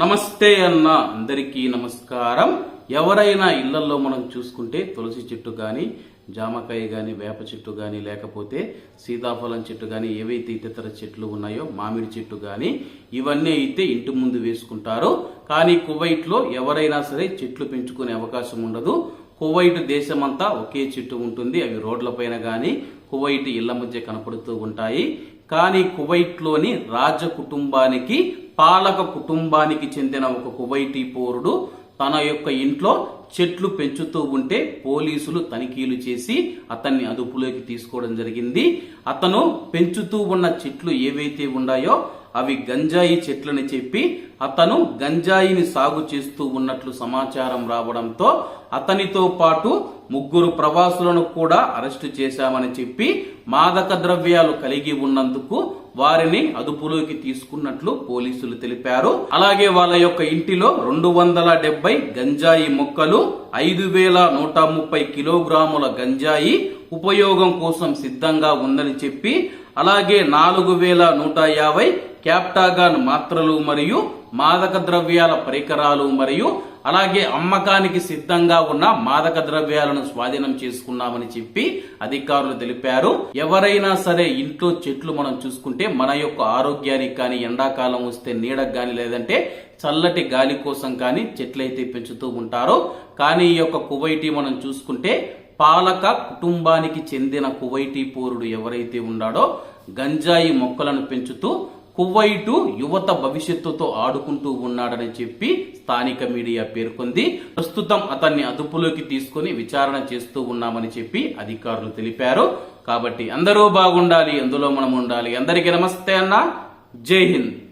నమస్తే అన్న అందరికీ నమస్కారం. ఎవరైనా ఇళ్ళలో మనం చూసుకుంటే తులసి చెట్టు కానీ జామకాయ కానీ వేప చెట్టు కానీ లేకపోతే సీతాఫలం చెట్టు కానీ ఏవైతే ఇతర చెట్లు ఉన్నాయో మామిడి చెట్టు కానీ ఇవన్నీ అయితే ఇంటి ముందు వేసుకుంటారు. కానీ కువైట్లో ఎవరైనా సరే చెట్లు పెంచుకునే అవకాశం ఉండదు. కువైట్ దేశమంతా ఒకే చెట్టు ఉంటుంది. అవి రోడ్లపైన కానీ కువైట్ ఇళ్ళ మధ్య కనపడుతూ ఉంటాయి. కానీ కువైట్లోని రాజ కుటుంబానికి పాలక కుటుంబానికి చెందిన ఒక కువైటీ పౌరుడు తన యొక్క ఇంట్లో చెట్లు పెంచుతూ ఉంటే పోలీసులు తనిఖీలు చేసి అతన్ని అదుపులోకి తీసుకోవడం జరిగింది. అతను పెంచుతూ ఉన్న చెట్లు ఏవైతే ఉన్నాయో అవి గంజాయి చెట్లని చెప్పి అతను గంజాయిని సాగు చేస్తూ ఉన్నట్లు సమాచారం రావడంతో అతనితో పాటు ముగ్గురు ప్రవాసులను కూడా అరెస్టు చేశామని చెప్పి మాదక ద్రవ్యాలు కలిగి ఉన్నందుకు వారిని అదుపులోకి తీసుకున్నట్లు పోలీసులు తెలిపారు. అలాగే వాళ్ళ యొక్క ఇంటిలో రెండు వందల డెబ్బై గంజాయి మొక్కలు ఐదు వేల నూట ముప్పై కిలోగ్రాముల గంజాయి ఉపయోగం కోసం సిద్ధంగా ఉందని చెప్పి అలాగే నాలుగు వేల నూట యాభై క్యాప్టాగాన్ మాత్రలు మరియు మాదక ద్రవ్యాల పరికరాలు మరియు అలాగే అమ్మకానికి సిద్ధంగా ఉన్న మాదక ద్రవ్యాలను స్వాధీనం చేసుకున్నామని చెప్పి అధికారులు తెలిపారు. ఎవరైనా సరే ఇంట్లో చెట్లు మనం చూసుకుంటే మన యొక్క ఆరోగ్యానికి కానీ ఎండాకాలం వస్తే నీడకు కానీ లేదంటే చల్లటి గాలి కోసం కానీ చెట్లయితే పెంచుతూ ఉంటారు. కానీ ఈ యొక్క కువైటీ మనం చూసుకుంటే పాలక కుటుంబానికి చెందిన కువైటీ పౌరుడు ఎవరైతే ఉన్నాడో గంజాయి మొక్కలను పెంచుతూ కువైటు యువత భవిష్యత్తుతో ఆడుకుంటూ ఉన్నాడని చెప్పి స్థానిక మీడియా పేర్కొంది. ప్రస్తుతం అతన్ని అదుపులోకి తీసుకుని విచారణ చేస్తూ ఉన్నామని చెప్పి అధికారులు తెలిపారు. కాబట్టి అందరూ బాగుండాలి అందులో మనం ఉండాలి. అందరికీ నమస్తే అన్న. జై హింద్.